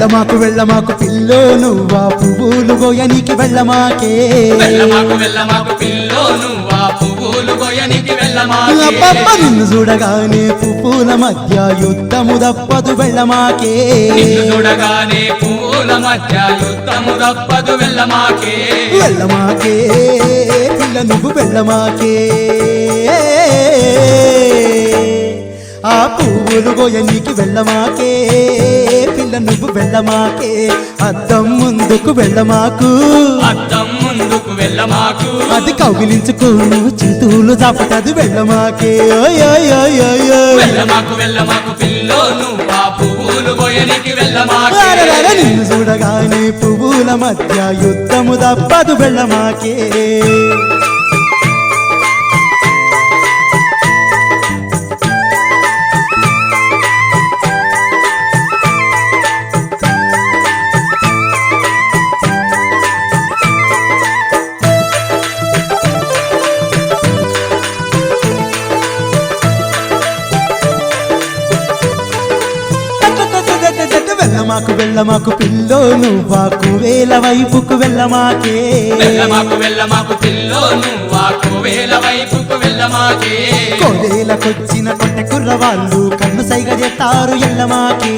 వెళ్ళమాకు వెళ్ళమాకు pillow నువ్వా పువ్వులు గోయనికి వెళ్ళమాకే. వెళ్ళమాకు వెళ్ళమాకు pillow నువ్వా పువ్వులు గోయనికి వెళ్ళమాకే. అబ్బబ్బ నిన్ను చూడగానే పువ్వుల మధ్య యుద్ధము తప్పదు వెళ్ళమాకే. నిన్ను చూడగానే పువ్వుల మధ్య యుద్ధము తప్పదు వెళ్ళమాకే. వెళ్ళమాకే పిల్ల నువ్వు వెళ్ళమాకే. ఆ పువ్వులు గోయనికి వెళ్ళమాకే పిల్ల నువ్వు వెళ్ళమాకే అద్దం ముందుకు వెళ్ళమాకు. అద్దం ముందుకు వెళ్ళమాకు. అది వెళ్ళమాకే. ఓయ్ ఓయ్ ఓయ్ ఓయ్ ఓయ్. వెళ్ళమాకు వెళ్ళమాకు పిల్లో నువ్వా పువ్వులు గోయనికి వెళ్ళమాకే. నిన్ను చూడగానే పువ్వుల మధ్య యుద్ధము తప్పదు వెళ్ళమాకే. వెళ్ళమాకు వెళ్ళమాకు పిల్లో నువ్వాకు వేల వైపుకు వెళ్ళమాకే. వెళ్ళమాకు వెళ్ళమాకు పిల్లో నువ్వా కోవేల వైపుకు వెళ్ళమాకే. కోవేలకొచ్చిన కొట్ట కుర్రవాళ్ళు కన్ను సైగ చేస్తారు ఎల్లమాకే.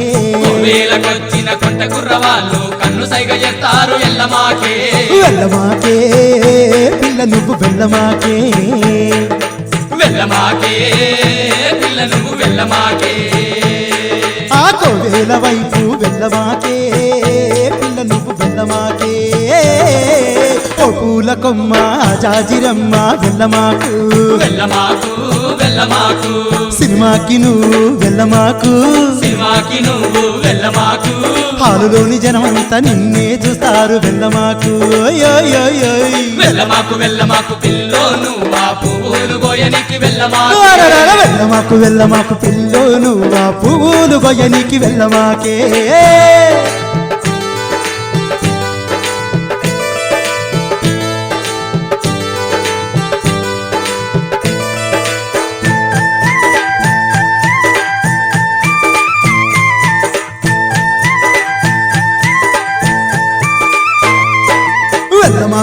కోవేలకొచ్చిన కొంట కుర్రవాళ్ళు కన్ను సైగ చేస్తారు ఎల్లమాకే. వెళ్ళమాకే పిల్ల నువ్వు వెళ్ళమాకే. వెళ్ళమాకే పిల్ల నువ్వు వెళ్ళమాకే. కోవేల వైపు వెళ్ళమాకే పిల్ల నువ్వు వెళ్ళమాకే ఓ పూల కొమ్మ జాజిరమ్మ వెళ్ళమాకు వెళ్ళమాకు వెళ్ళమాకు సినిమాకి నువ్వు వెళ్ళమాకు సినిమాకి నువ్వు వెళ్ళమాకు హాలులోని జనమంతా నిన్నే చూస్తారు వెళ్ళమాకు. వెళ్ళమాకు వెళ్ళమాకు పిల్లో నువ్వా పువ్వులు గోయనికి వెళ్ళమాకు వెళ్ళమాకు పిల్లోను పిల్లో పువ్వులు గొయ్యనికి వెళ్ళమాకే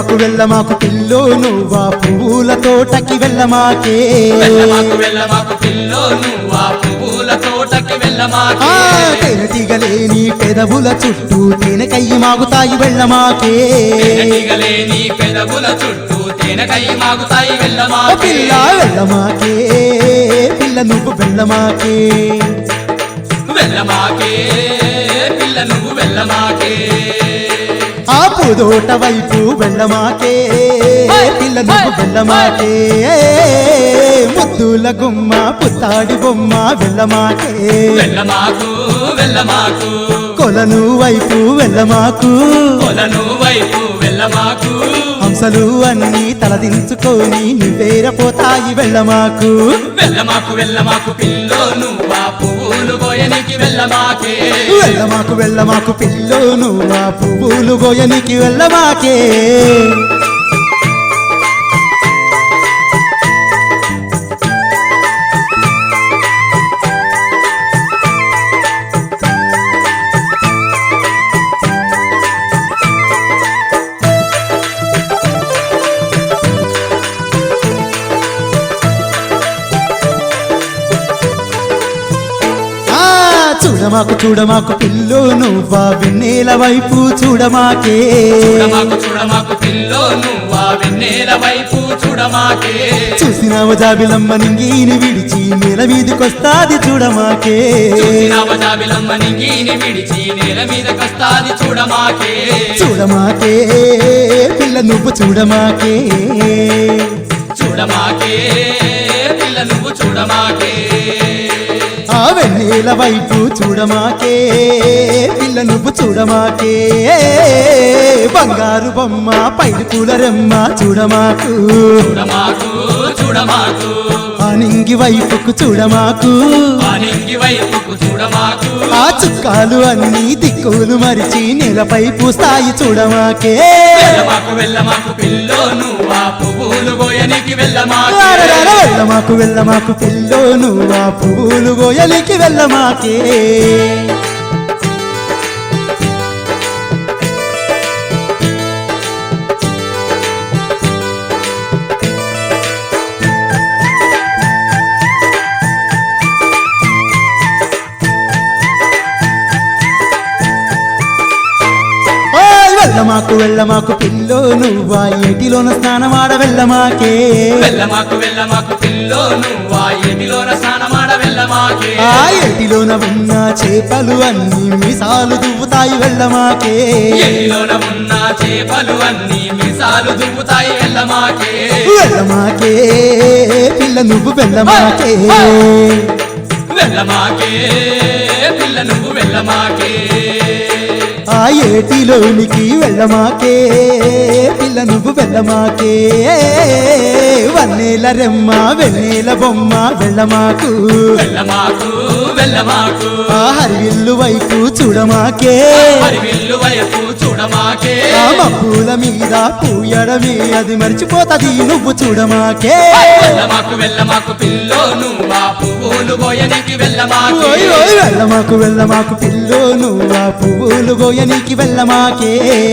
వెళ్ళమాకు వెళ్ళమాకు పిల్లో నువ్వా? పువ్వుల తోటకి వెళ్ళమాకే. వెళ్ళమాకు వెళ్ళమాకు పిల్లో నువ్వా? పువ్వుల తోటకి ఆ వెళ్ళమాకే తేనెటీగలేని పెదవుల చుట్టూ తేనెకయ్యి మాగుతాయి వెళ్ళమాకే. తేనెటీగలే నీ పెదవుల చుట్టూ తేనెకై మాగుతాయి ఓ వెళ్ళమాకే పిల్ల వెళ్ళమాకే. పిల్ల నువ్వు వెళ్ళమాకే. వెళ్ళమాకే పిల్ల నువ్వు వెళ్ళమాకే. ఆ పూదోట వైపు వెళ్ళమాకే పిల్ల నువ్వు వెళ్ళమాకే. ముద్దుల గుమ్మ పుత్తాడి బొమ్మ వెళ్ళమాకే. వెళ్ళమాకు వెళ్ళమాకు. కొలను వైపు వెళ్ళమాకు. కొలను వైపు వెళ్ళమాకు. హంసలు అన్ని తలదించుకొని నివేరపోతాయి వెళ్ళమాకు. వెళ్ళమాకు వెళ్ళమాకు పిల్లో నువ్వా పువ్వులు గోయనికి వెళ్ళమాకే. వెళ్ళమాకు వెళ్ళమాకు పిల్లో నువ్వా పువ్వులు గోయనికి వెళ్ళమాకే. చూడమాకు చూడమాకు పిల్లో నువ్వా? వెన్నెల వైపు చూడమాకే. చూడమాకు చూడమాకు పిల్లో నువ్వా? వెన్నెల వైపు చూడమాకే. చూసినావు జాబిలమ్మ నింగిని విడిచి నేల మీదకొస్తాది చూడమాకే. చూసినావ జాబిలమ్మ నింగిని విడిచి నేల మీద కస్తాది చూడమాకే. చూడమాకే పిల్ల నువ్వు చూడమాకే. చూడమాకే పిల్ల నువ్వు చూడమాకే. ఆ వెన్నెల వైపు చూడమాకే పిల్ల నువ్వు చూడమాకే. బంగారు బొమ్మ పైడి కూలరమ్మ చూడమాకు. చూడమాకు చూడమాకు. ఆ నింగి వైపుకు చూడమాకు. ఆ నింగి వైపుకు చూడమాకు. ఆ చుక్కాలు అన్ని దిక్కులు మరిచి నేలపై పూస్తాయి చూడమాకే. వెళ్ళమాకు వెళ్ళమాకు పిల్లో నువ్వా పువ్వులు గోయనికి వెళ్ళమాకే. వెళ్ళమాకు వెళ్ళమాకు పిల్లో నువ్వా పువ్వులు గోయలికి వెళ్ళమాకే. వెళ్ళమాకు వెళ్ళమాకు పిల్లో నువ్వా? ఏటిలోన స్నానమాడ వెళ్ళమాకే? వెళ్ళమాకు వెళ్ళమాకు పిల్లో నువ్వా? ఎటిలోన స్నానమాడ వెళ్ళమాకే? ఆ ఏటిలోన ఉన్న చేపలు అన్ని మిసాలు దువ్వుతాయి వెళ్ళమాకే. ఎటిలోన ఉన్న చేపలు అన్ని మిసాలు దువ్వుతాయి వెళ్ళమాకే? వెళ్ళమాకే పిల్ల నువ్వు వెళ్ళమాకే. వెళ్ళమాకే పిల్ల నువ్వు వెళ్ళమాకే. ఆ ఏటిలోనికి వెళ్ళమాకే పిల్ల నువ్వు వెళ్ళమాకే. వన్నేల రెమ్మ వెన్నెల బొమ్మ వెళ్ళమాకు. వెళ్ళమాకు వెళ్ళమాకు. ఆ హరివిల్లు వైపు చూడమాకే. మరి విల్లు వైపు చూడమాకే. ఆ మబ్బుల మీద పూయడమే అది మర్చిపోతది నువ్వు చూడమాకే. వెళ్ళమాకు వెళ్ళమాకు పిల్లో నువ్వా పువ్వులు గోయనికి వెళ్ళమాకే. వెళ్ళమాకు వెళ్ళమాకు పిల్లో నువ్వా పువ్వులు గోయనికి వెళ్ళమాకే.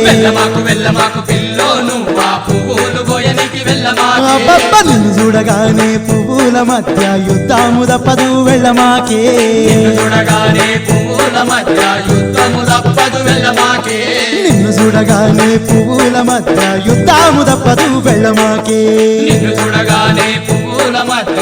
వెళ్ళమాకు వెళ్ళమాకు పిల్లో నువ్వా పువ్వులు గోయనికి వెళ్ళమాకే. అబ్బబ్బ నిన్ను చూడగానే పువ్వుల మధ్య యుద్ధము తప్పదు వెళ్ళమాకే. నిన్ను చూడగానే పువ్వుల మధ్య యుద్ధము తప్పదు వెళ్ళమాకే. నిన్ను చూడగానే పువ్వుల మధ్య యుద్ధము తప్పదు వెళ్ళమాకే. నిన్ను చూడగానే పువ్వుల మధ్య